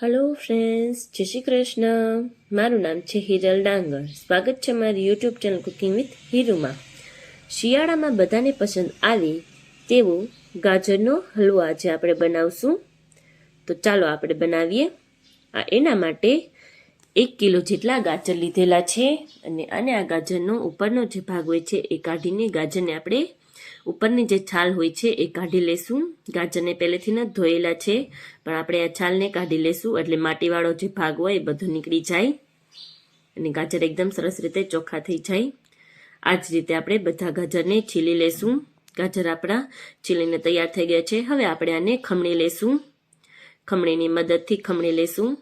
Hello friends જય શ્રી કૃષ્ણ મારું નામ છે હિરલ ડાંગર. સ્વાગત છે મારી યુટ્યુબ ચેનલ કુકિંગ વિથ હીરુમાં. શિયાળામાં બધાને પસંદ આવે તેવો ગાજરનો હલવો આજે આપણે બનાવશું. તો ચાલો આપણે બનાવીએ. આ એના માટે એક કિલો જેટલા ગાજર લીધેલા છે અને આને આ ગાજરનો ઉપરનો જે ભાગ હોય છે એ કાઢીને ગાજરને આપણે ઉપરની જે છાલ હોય છે એ કાઢી લેશું. ગાજરને પહેલેથી ન ધોયેલા છે, પણ આપણે આ છાલને કાઢી લેશું એટલે માટીવાળો જે ભાગ હોય એ બધો નીકળી જાય અને ગાજર એકદમ સરસ રીતે ચોખ્ખા થઈ જાય. આ જ રીતે આપણે બધા ગાજરને છીલી લેશું. ગાજર આપણા છીલીને તૈયાર થઈ ગયા છે. હવે આપણે આને ખમણી લેશું. ખમણીની મદદથી ખમણી લેશું.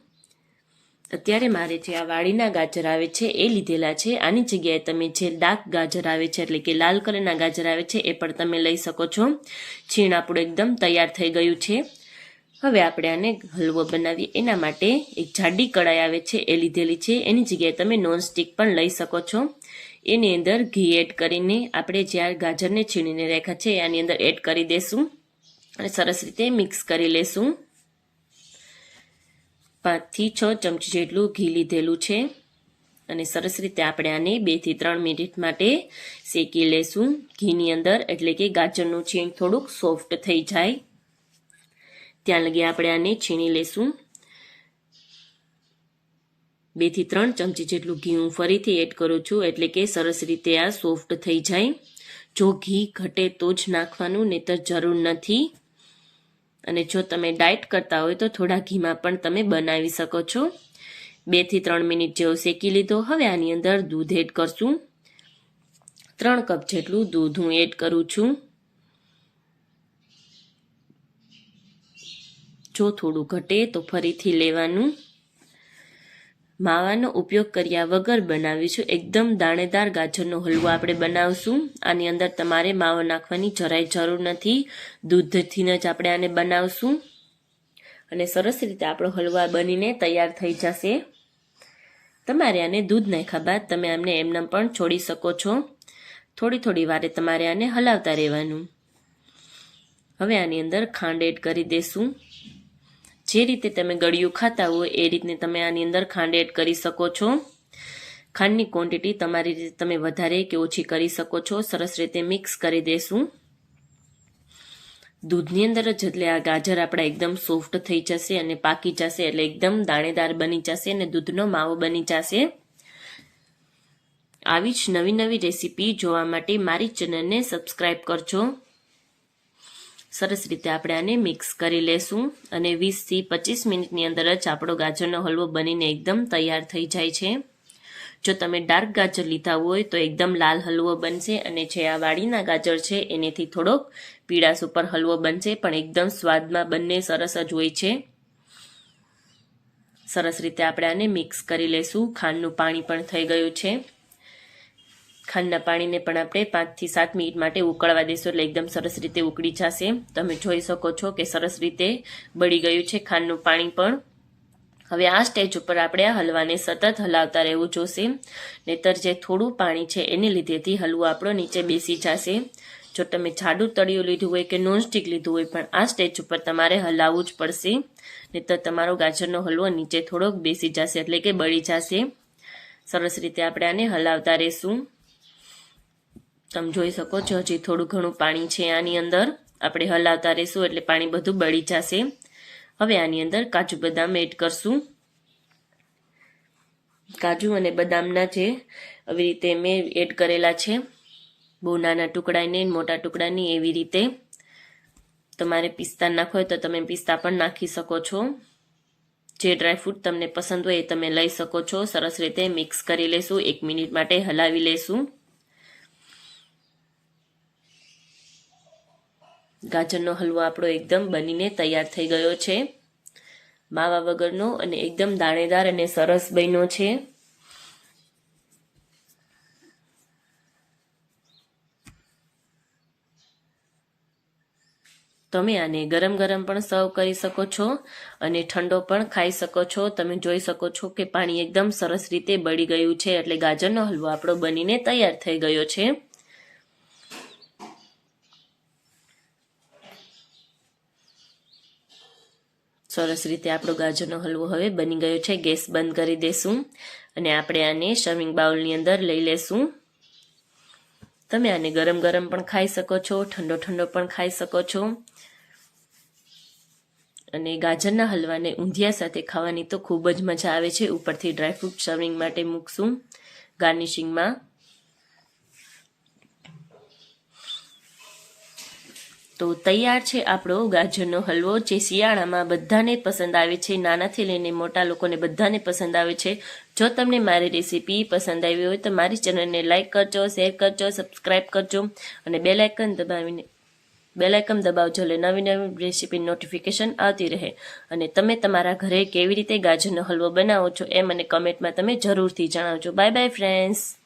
અત્યારે મારે જે આ વાડીના ગાજર આવે છે, એ લીધેલા છે. આની જગ્યાએ તમે જે ડાર્ક ગાજર આવે છે, એટલે કે લાલ કલરના ગાજર આવે છે, એ પણ તમે લઈ શકો છો. છીણ આપણું એકદમ તૈયાર થઈ ગયું છે. હવે આપણે આને હલવો બનાવીએ. એના માટે એક જાડી કડાઈ આવે છે, એ લીધેલી છે. એની જગ્યાએ તમે નોનસ્ટિક પણ લઈ શકો છો. એની અંદર ઘી એડ કરીને આપણે જ્યાં ગાજરને છીણીને રાખ્યા છે, એની અંદર એડ કરી દેશું. અને સરસ રીતે મિક્સ કરી લેશું. પાંચથી છ ચમચી જેટલું ઘી લીધેલું છે. અને સરસ રીતે આપણે આને બેથી ત્રણ મિનિટ માટે શેકી લેશું. ઘીની અંદર એટલે કે ગાજરનું છીણ થોડુંક સોફ્ટ થઈ જાય. ત્યાં લગી આપણે આને છીણી લેશું. બેથી ત્રણ ચમચી જેટલું ઘી હું ફરીથી એડ કરું છું એટલે કે સરસ રીતે આ સોફ્ટ થઈ જાય. જો ઘી ઘટે તો જ નાખવાનું, નહીતર જરૂર નથી. અને જો તમે ડાયટ કરતા હોય તો થોડા ઘીમાં પણ તમે બનાવી શકો છો. બેથી ત્રણ મિનિટ જેવો શેકી લીધો. હવે આની અંદર દૂધ એડ કરશું. ત્રણ કપ જેટલું દૂધ હું એડ કરું છું. જો થોડું ઘટે તો ફરીથી લેવાનું. માવાનો ઉપયોગ કર્યા વગર બનાવીશું. એકદમ દાણેદાર ગાજરનો હલવો આપણે બનાવશું. આની અંદર તમારે માવો નાખવાની જરાય જરૂર નથી. દૂધથી જ આપણે આને બનાવશું. અને સરસ રીતે આપણો હલવા બનીને તૈયાર થઈ જશે. તમારે આને દૂધ નાખ્યા બાદ તમે આમને એમને પણ છોડી શકો છો. થોડી થોડી વારે તમારે આને હલાવતા રહેવાનું. હવે આની અંદર ખાંડ એડ કરી દેશું. જે રીતે તમે ગળ્યું ખાતા હોય એ રીતને તમે આની અંદર ખાંડ એડ કરી શકો છો. ખાંડની ક્વોન્ટિટી તમારી રીતે તમે વધારે કે ઓછી કરી શકો છો. સરસ રીતે મિક્સ કરી દેશું. દૂધની અંદર જ એટલે આ ગાજર આપણા એકદમ સોફ્ટ થઈ જશે અને પાકી જશે એટલે એકદમ દાણેદાર બની જશે અને દૂધનો માવો બની જશે. આવી જ નવી નવી રેસીપી જોવા માટે મારી ચેનલને સબસ્ક્રાઈબ કરજો. સરસ રીતે આપણે આને મિક્સ કરી લેશું અને વીસથી પચીસ મિનિટની અંદર જ આપણો ગાજરનો હલવો બનીને એકદમ તૈયાર થઈ જાય છે. જો તમે ડાર્ક ગાજર લીધા હોય તો એકદમ લાલ હલવો બનશે અને જે આ વાડીના ગાજર છે એનેથી થોડોક પીળાશ ઉપર હલવો બનશે, પણ એકદમ સ્વાદમાં બંને સરસ જ હોય છે. સરસ રીતે આપણે આને મિક્સ કરી લેશું. ખાંડનું પાણી પણ થઈ ગયું છે. ખાંડના પાણીને પણ આપણે પાંચથી સાત મિનિટ માટે ઉકળવા દઈશું એટલે એકદમ સરસ રીતે ઉકળી જશે. તમે જોઈ શકો છો કે સરસ રીતે બળી ગયું છે ખાંડનું પાણી પણ. હવે આ સ્ટેજ ઉપર આપણે આ હલવાને સતત હલાવતા રહેવું જોશે. નહીતર જે થોડું પાણી છે એને લીધેથી હલવો આપણો નીચે બેસી જશે. જો તમે જાડું તળિયું લીધું હોય કે નોનસ્ટિક લીધું હોય પણ આ સ્ટેજ ઉપર તમારે હલાવવું જ પડશે. નહીતર તમારો ગાજરનો હલવો નીચે થોડોક બેસી જશે એટલે કે બળી જશે. સરસ રીતે આપણે આને હલાવતા રહેશું. તમે જોઈ શકો છો, હજી થોડું ઘણું પાણી છે આની અંદર. આપણે હલાવતા રહીશું એટલે પાણી બધું બળી જશે. હવે આની અંદર કાજુ બદામ એડ કરશું. કાજુ અને બદામના જે આવી રીતે મેં એડ કરેલા છે, બહુ નાના ટુકડાને, મોટા ટુકડાની એવી રીતે. તમારે પિસ્તા નાખો તો તમે પિસ્તા પણ નાખી શકો છો. જે ડ્રાયફ્રૂટ તમને પસંદ હોય એ તમે લઈ શકો છો. સરસ રીતે મિક્સ કરી લેશું. એક મિનિટ માટે હલાવી લેશું. ગાજરનો હલવો આપણો એકદમ બનીને તૈયાર થઈ ગયો છે. માવા વગરનો અને એકદમ દાણેદાર અને સરસ બન્યો છે. તમે આને ગરમ ગરમ પણ સર્વ કરી શકો છો અને ઠંડો પણ ખાઈ શકો છો. તમે જોઈ શકો છો કે પાણી એકદમ સરસ રીતે બળી ગયું છે. એટલે ગાજરનો હલવો આપણો બનીને તૈયાર થઈ ગયો છે. સરસ રીતે આપણો ગાજરનો હલવો હવે બની ગયો છે. ગેસ બંધ કરી દેશું અને આપણે આને સર્વિંગ બાઉલની અંદર લઈ લેશું. તમે આને ગરમ ગરમ પણ ખાઈ શકો છો, ઠંડો ઠંડો પણ ખાઈ શકો છો. અને ગાજરના હલવાને ઊંધિયા સાથે ખાવાની તો ખૂબ જ મજા આવે છે. ઉપરથી ડ્રાયફ્રૂટ સર્વિંગ માટે મૂકશું ગાર્નિશિંગમાં. તો તૈયાર છે આપણો ગાજરનો હલવો જે શિયાળામાં બધાને પસંદ આવે છે. નાનાથી લઈને મોટા લોકોને બધાને પસંદ આવે છે. જો તમને મારી રેસીપી પસંદ આવી હોય તો મારી ચેનલને લાઇક કરજો, શેર કરજો, સબસ્ક્રાઇબ કરજો અને બેલ આઇકન દબાવીને બેલાઇકન દબાવજો એટલે નવી નવી રેસીપી નોટિફિકેશન આવતી રહે. અને તમે તમારા ઘરે કેવી રીતે ગાજરનો હલવો બનાવો છો એ મને કમેન્ટમાં તમે જરૂરથી જણાવજો. Bye bye friends